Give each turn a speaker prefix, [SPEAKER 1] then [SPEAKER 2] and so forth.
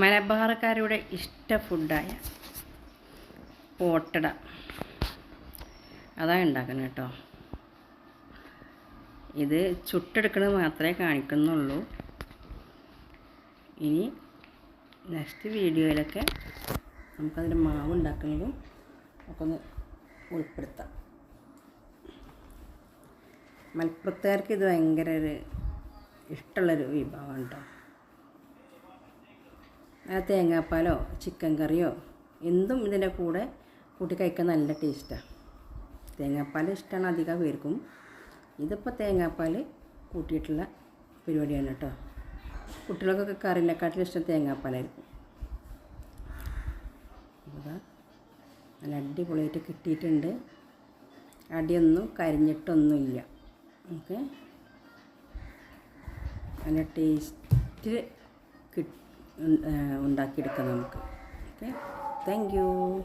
[SPEAKER 1] മലബാറക്കാരുടെ ഇഷ്ട ഫുഡായ പോട്ടട. അതാണ് ഉണ്ടാക്കുന്നത് കേട്ടോ ഇത് ചുട്ടെടുക്കുന്നത് മാത്രമേ കാണിക്കുന്നുള്ളൂ. ഇനി നെക്സ്റ്റ് വീഡിയോയിലൊക്കെ നമുക്കതിന്റെ മാവ് ഉണ്ടാക്കുന്നതും ഒക്കെ ഒന്ന് ഉൾപ്പെടുത്താം. മലപ്പുറത്തുകാർക്ക് ഇത് ഭയങ്കര ഒരു ഇഷ്ടമുള്ളൊരു വിഭവമാണ് കേട്ടോ തേങ്ങാപ്പാലോ ചിക്കൻ കറിയോ എന്തും ഇതിന്റെ കൂടെ കൂട്ടി കഴിക്കാൻ നല്ല ടേസ്റ്റാണ് തേങ്ങാപ്പാൽ ഇഷ്ടമാണ് അധികം പേർക്കും. ഇതിപ്പോൾ തേങ്ങാപ്പാൽ കൂട്ടിയിട്ടുള്ള പരിപാടിയാണ് കേട്ടോ കുട്ടികൾക്കൊക്കെ കറിനെക്കാട്ടിലും ഇഷ്ടം തേങ്ങാപ്പാലായിരിക്കും. നല്ല അടിപൊളിയായിട്ട് കിട്ടിയിട്ടുണ്ട്. അടിയൊന്നും കരിഞ്ഞിട്ടൊന്നുമില്ല. ഓക്കെ. നല്ല ടേസ്റ്റ് കിട്ട്. ഉണ്ടാക്കിയെടുക്കാം നമുക്ക്. ഓക്കെ. Thank you.